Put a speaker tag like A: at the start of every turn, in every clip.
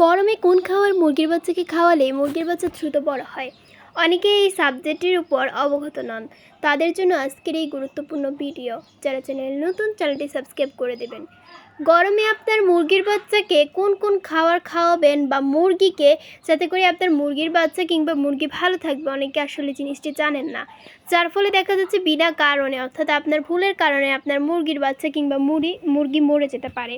A: গরমে কোন খাবার মুরগির বাচ্চাকে খাওয়ালে মুরগির বাচ্চা দ্রুত বড় হয়? অনেকে এই সাবজেক্টের উপর অবগত নন। তাদের জন্য আজকের এই গুরুত্বপূর্ণ ভিডিও যারা চ্যানেল নতুন চ্যানেলটি সাবস্ক্রাইব করে দেবেন। গরমে আপনার মুরগির বাচ্চাকে কোন কোন খাবার খাওয়াবেন বা মুরগিকে যাতে করে আপনার মুরগির বাচ্চা কিংবা মুরগি ভালো থাকবে, অনেকে আসলে জিনিসটি জানেন না। যার ফলে দেখা যাচ্ছে বিনা কারণে, অর্থাৎ আপনার ভুলের কারণে আপনার মুরগির বাচ্চা কিংবা মুরগি মুরগি মরে যেতে পারে।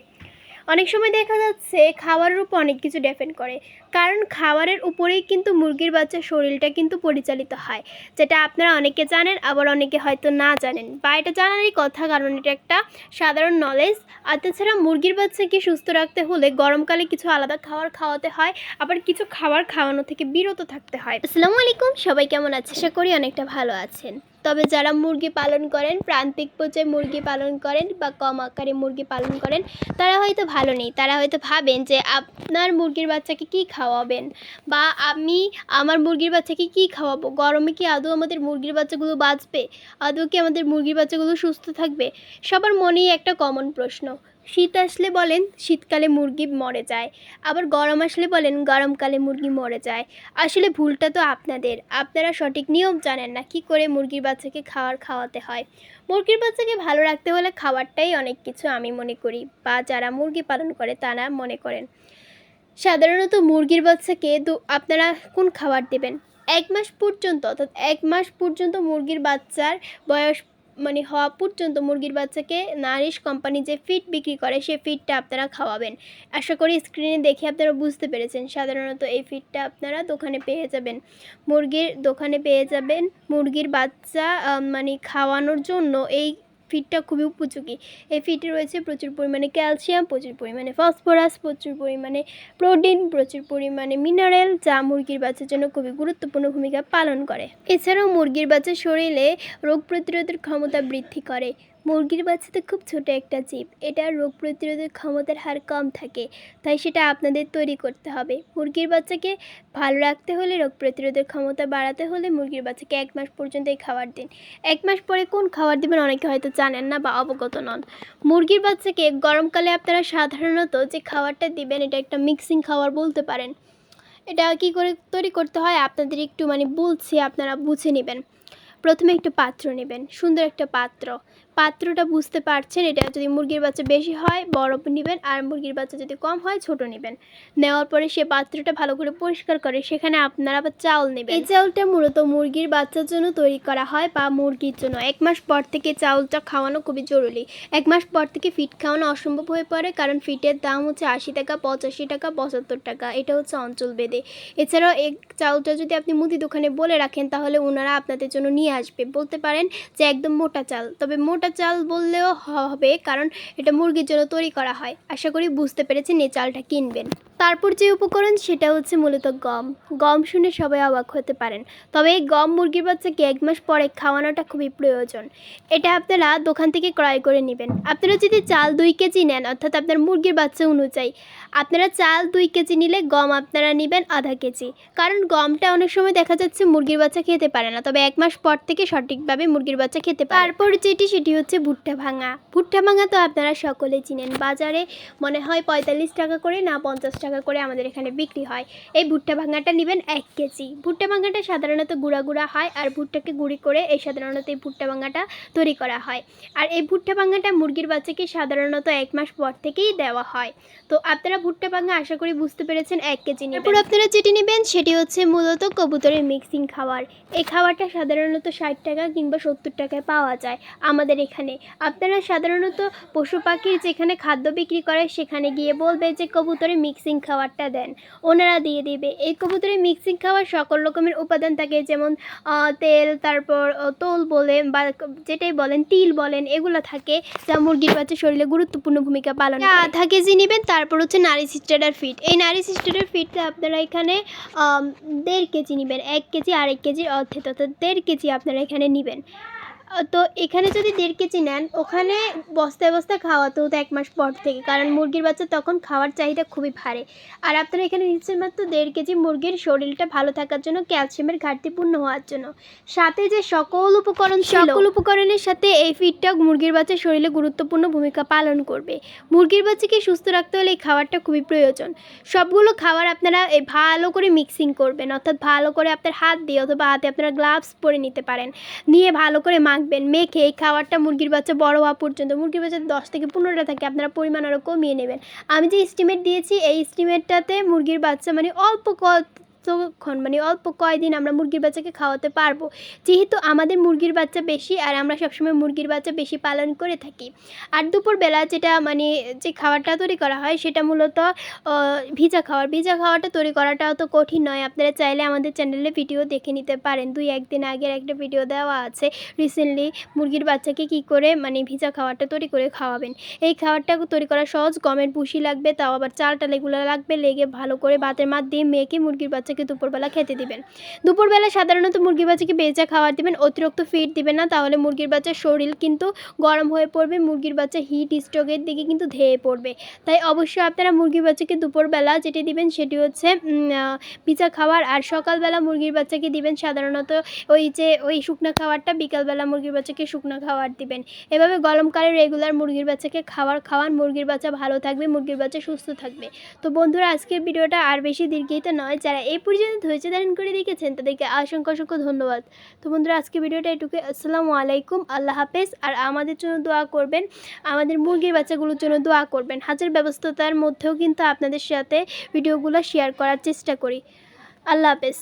A: অনেক সময় দেখা যাচ্ছে খাবারের উপর অনেক কিছু ডিপেন্ড করে। কারণ খাবারের উপরেই কিন্তু মুরগির বাচ্চার শরীরটা কিন্তু পরিচালিত হয়। যেটা আপনারা অনেকে জানেন, আবার অনেকে হয়তো না জানেন। বা এটা জানারই কথা, কারণ এটা একটা সাধারণ নলেজ আর তাছাড়া মুরগির বাচ্চাকে সুস্থ রাখতে হলে গরমকালে কিছু আলাদা খাবার খাওয়াতে হয়, আবার কিছু খাবার খাওয়ানো থেকে বিরত থাকতে হয়। আসসালামু আলাইকুম, সবাই কেমন আছে আশা করি অনেকটা ভালো আছেন। তবে যারা মুরগি পালন করেন, প্রান্তিক পর্যায়ে মুরগি পালন করেন বা কম আকারে মুরগি পালন করেন, তারা হয়তো ভালো নেই। তারা হয়তো ভাবেন যে আপনার মুরগির বাচ্চাকে কি খাওয়াবেন বা আমি আমার মুরগির বাচ্চাকে কি খাওয়াবো? গরমে কি আদৌ আমাদের মুরগির বাচ্চাগুলো বাঁচবে? আদৌ কি আমাদের মুরগির বাচ্চাগুলো সুস্থ থাকবে? সবার মনেই একটা কমন প্রশ্ন। শীত আসলে বলেন শীতকালে মুরগি মরে যায়, আবার গরম আসলে বলেন গরমকালে মুরগি মরে যায়। আসলে ভুলটা তো আপনাদের, আপনারা সঠিক নিয়ম জানেন না কি করে মুরগির বাচ্চাকে খাবার খাওয়াতে হয়। মুরগির বাচ্চাকে ভালো রাখতে হলে খাবারটাই অনেক কিছু আমি মনে করি বা যারা মুরগি পালন করে তারা মনে করেন। সাধারণত মুরগির বাচ্চাকে দু, আপনারা কোন খাবার দেবেন? এক মাস পর্যন্ত, অর্থাৎ এক মাস পর্যন্ত মুরগির বাচ্চার বয়স মানে হওয়া পর্যন্ত মুরগির বাচ্চাকে নারিশ কোম্পানি যে ফিট বিক্রি করে সেই ফিটটা আপনারা খাওয়াবেন। আশা করি স্ক্রিনে দেখে আপনারা বুঝতে পেরেছেন। সাধারণত এই ফিটটা আপনারা দোকানে পেয়ে যাবেন। মুরগির দোকানে পেয়ে যাবেন। মুরগির বাচ্চা মানে খাওয়ানোর জন্য এই ফিডটা খুবই উপযোগী। এই ফিডে রয়েছে প্রচুর পরিমাণে ক্যালসিয়াম, প্রচুর পরিমাণে ফসফরাস, প্রচুর পরিমাণে প্রোটিন, প্রচুর পরিমাণে মিনারেল, যা মুরগির বাচ্চার জন্য খুবই গুরুত্বপূর্ণ ভূমিকা পালন করে। এছাড়াও মুরগির বাচ্চা শরীরে রোগ প্রতিরোধের ক্ষমতা বৃদ্ধি করে। মুরগির বাচ্চা তো খুব ছোট একটা জীব। এটার রোগ প্রতিরোধের ক্ষমতার হার কম থাকে, তাই সেটা আপনাদের তৈরি করতে হবে। মুরগির বাচ্চাকে ভালো রাখতে হলে, রোগ প্রতিরোধের ক্ষমতা বাড়াতে হলে মুরগির বাচ্চাকে এক মাস পর্যন্ত এই খাবার দিন। এক মাস পরে কোন খাবার দেবেন অনেকে হয়তো জানেন না বা অবগত নন। মুরগির বাচ্চাকে গরমকালে আপনারা সাধারণত যে খাবারটা দিবেন, এটা একটা মিক্সিং খাবার বলতে পারেন। এটা কী করে তৈরি করতে হয়? আপনাদের একটু মানে বলছি, আপনারা বুঝে নেবেন। প্রথমে একটা পাত্র নেবেন, সুন্দর একটা পাত্র। পাত্রটা বুঝতে পারছেন, এটা যদি মুরগির বাচ্চা বেশি হয়, বড় নেবেন আর মুরগির বাচ্চা যদি কম হয়, ছোট নেবেন। নেওয়ার পরে সে পাত্রটা ভালো করে পরিষ্কার করে, সেখানে আপনারা আবার চাউল নেবেন। এই চাউলটা মূলত মুরগির বাচ্চার জন্য তৈরি করা হয় বা মুরগির জন্য। এক মাস পর থেকে চাউলটা খাওয়ানো খুবই জরুরি। এক মাস পর থেকে ফিট খাওয়ানো অসম্ভব হয়ে পড়ে, কারণ ফিটের দাম হচ্ছে আশি টাকা, পঁচাশি টাকা, পঁচাত্তর টাকা। এটা হচ্ছে অঞ্চল বেদে এছাড়াও এই চাউলটা যদি আপনি মুদি দোকানে বলে রাখেন, তাহলে ওনারা আপনাদের জন্য নিয়ে আসবে। বলতে পারেন যে একদম মোটা চাল। তবে মোটা চাল বললেও হবে, কারণ এটা মুরগির জন্য তৈরি করা হয়। আশা করি বুঝতে পেরেছেন এই চালটা কিনবেন। তারপর যে উপকরণ, সেটা হচ্ছে মূলত গম। গম শুনে সবাই অবাক হতে পারেন। তবে এই গম মুরগির বাচ্চাকে এক মাস পরে খাওয়ানোটা খুবই প্রয়োজন। এটা আপনারা দোকান থেকে ক্রয় করে নেবেন। আপনারা যদি চাল দুই কেজি নেন, অর্থাৎ আপনার মুরগির বাচ্চা অনুযায়ী, আপনারা চাল দুই কেজি নিলে গম আপনারা নেবেন আধা কেজি। কারণ গমটা অনেক সময় দেখা যাচ্ছে মুরগির বাচ্চা খেতে পারে না, তবে এক মাস পর থেকে সঠিকভাবে মুরগির বাচ্চা খেতে পারে। তারপর যেটি, সেটি হচ্ছে ভুট্টা ভাঙা। ভুট্টা ভাঙা তো আপনারা সকলে চিনেন। বাজারে মনে হয় পঁয়তাল্লিশ টাকা করে, না পঞ্চাশ টাকা করে আমাদের এখানে বিক্রি হয়। এই ভুট্টা ভাঙাটা নেবেন এক কেজি। ভুট্টা ভাঙাটা সাধারণত গুঁড়া গুঁড়া হয় আর ভুট্টাকে গুঁড়ি করে এই সাধারণত এই ভুট্টা ভাঙাটা তৈরি করা হয়। আর এই ভুট্টা ভাঙাটা মুরগির বাচ্চাকে সাধারণত এক মাস পর থেকেই দেওয়া হয়। তো আপনারা ভুট্টা ভাঙা আশা করি বুঝতে পেরেছেন, এক কেজি তারপর আপনারা যেটি নেবেন সেটি হচ্ছে মূলত কবুতরের মিক্সিং খাবার এই খাবারটা সাধারণত ষাট টাকা কিংবা সত্তর টাকায় পাওয়া যায় আমাদের এখানে। আপনারা সাধারণত পশু পাখির যেখানে খাদ্য বিক্রি করে সেখানে গিয়ে বলবে যে কবুতরের মিক্সিং খাবারটা দেন। ওনারা দিয়ে দিবে। এই কবুতরের মিক্সিং খাবার সকল রকমের উপাদান থাকে যেমন তেল তারপর তোল বলে বা যেটাই বলেন তিল বলেন এগুলো থাকে যা মুরগির বাচ্চার শরীরে গুরুত্বপূর্ণ ভূমিকা পালন আধা কেজি নেবেন তারপর হচ্ছে নারী সিস্টারের ফিট এই নারী সিস্টারের ফিটটা আপনারা এখানে দেড় কেজি নেবেন। এক কেজি আরেক কেজির অর্ধেক অর্থাৎ দেড় কেজি আপনারা এখানে নেবেন। তো এখানে যদি দেড় কেজি নেন, ওখানে বস্তায় বস্তায় খাওয়াতে হতো এক মাস পর থেকে, কারণ মুরগির বাচ্চা তখন খাওয়ার চাহিদা খুবই ভারী। আর আপনারা এখানে নিচ্ছেন মাত্র দেড় কেজি মুরগির শরীরটা ভালো থাকার জন্য, ক্যালসিয়ামের ঘাটতি পূর্ণ হওয়ার জন্য। সাথে যে সকল উপকরণ সকল উপকরণের সাথে এই ফিডটা মুরগির বাচ্চার শরীরে গুরুত্বপূর্ণ ভূমিকা পালন করবে। মুরগির বাচ্চাকে সুস্থ রাখতে হলে এই খাবারটা খুবই প্রয়োজন। সবগুলো খাবার আপনারা এই ভালো করে মিক্সিং করবেন, অর্থাৎ ভালো করে আপনার হাত দিয়ে অথবা হাতে আপনারা গ্লাভস পরে নিতে পারেন। নিয়ে ভালো করে মাখবেন মেখে এই খাবারটা মুরগির বাচ্চা বড় হওয়া পর্যন্ত, মুরগির বাচ্চা দশ থেকে পনেরোটা থাকে, আপনারা পরিমাণ আরও কমিয়ে নেবেন। আমি যে স্টিমেট দিয়েছি, এই স্টিমেটটাতে মুরগির বাচ্চা মানে অল্প কতক্ষণ মানে অল্প কয়দিন আমরা মুরগির বাচ্চাকে খাওয়াতে পারব। যেহেতু আমাদের মুরগির বাচ্চা বেশি আর আমরা সবসময় মুরগির বাচ্চা বেশি পালন করে থাকি। আর দুপুরবেলা যেটা মানে যে খাবারটা তৈরি করা হয় সেটা মূলত ভিজা খাওয়ার ভিজা খাওয়াটা তৈরি করাটাও তো কঠিন নয়। আপনারা চাইলে আমাদের চ্যানেলে ভিডিও দেখে নিতে পারেন। দুই, একদিন আগের একটা ভিডিও দেওয়া আছে রিসেন্টলি মুরগির বাচ্চাকে কি করে মানে ভিজা খাবারটা তৈরি করে খাওয়াবেন। এই খাবারটা তৈরি করা সহজ গমের ভুসি লাগবে, তাও আবার চালটা এগুলো লাগবে, লেগে ভালো করে ভাতের মাছ দিয়ে মেখে মুরগির বাচ্চাকে দুপুরবেলা খেতে দিবেন। দুপুরবেলা সাধারণত মুরগির বাচ্চাকে ভেজা খাবার দিবেন, অতিরিক্ত ফিট দিবেন না, তাহলে মুরগির বাচ্চার শরীর কিন্তু গরম হয়ে পড়বে, মুরগির বাচ্চা হিট স্ট্রোকের দিকে কিন্তু ধেয়ে পড়বে। তাই অবশ্যই আপনারা মুরগির বাচ্চাকে দুপুরবেলা যেটি দিবেন সেটি হচ্ছে ভিজা খাবার আর সকালবেলা মুরগির বাচ্চাকে দিবেন সাধারণত ওই যে, ওই শুকনো খাবারটা বিকালবেলা মুরগির বাচ্চাকে শুকনো খাবার দিবেন। এভাবে গরমকালে রেগুলার মুরগির বাচ্চাকে খাবার খাওয়ান, মুরগির বাচ্চা ভালো থাকবে, মুরগির বাচ্চা সুস্থ থাকবে। তো বন্ধুরা, আজকের ভিডিওটা আর বেশি দীর্ঘিত নয়, যারা এই পর্যন্ত ধৈর্য ধারণ করে দেখেছেন, তাদেরকে অসংখ্য অসংখ্য ধন্যবাদ। তো বন্ধুরা, আজকে ভিডিওটা এটুকু আসসালামু আলাইকুম, আল্লাহ হাফেজ। আর আমাদের জন্য দোয়া করবেন, আমাদের মুরগির বাচ্চাগুলোর জন্য দোয়া করবেন। হাজার ব্যবস্থতার মধ্যেও কিন্তু আপনাদের সাথে ভিডিওগুলো শেয়ার করার চেষ্টা করি। আল্লাহ হাফেজ।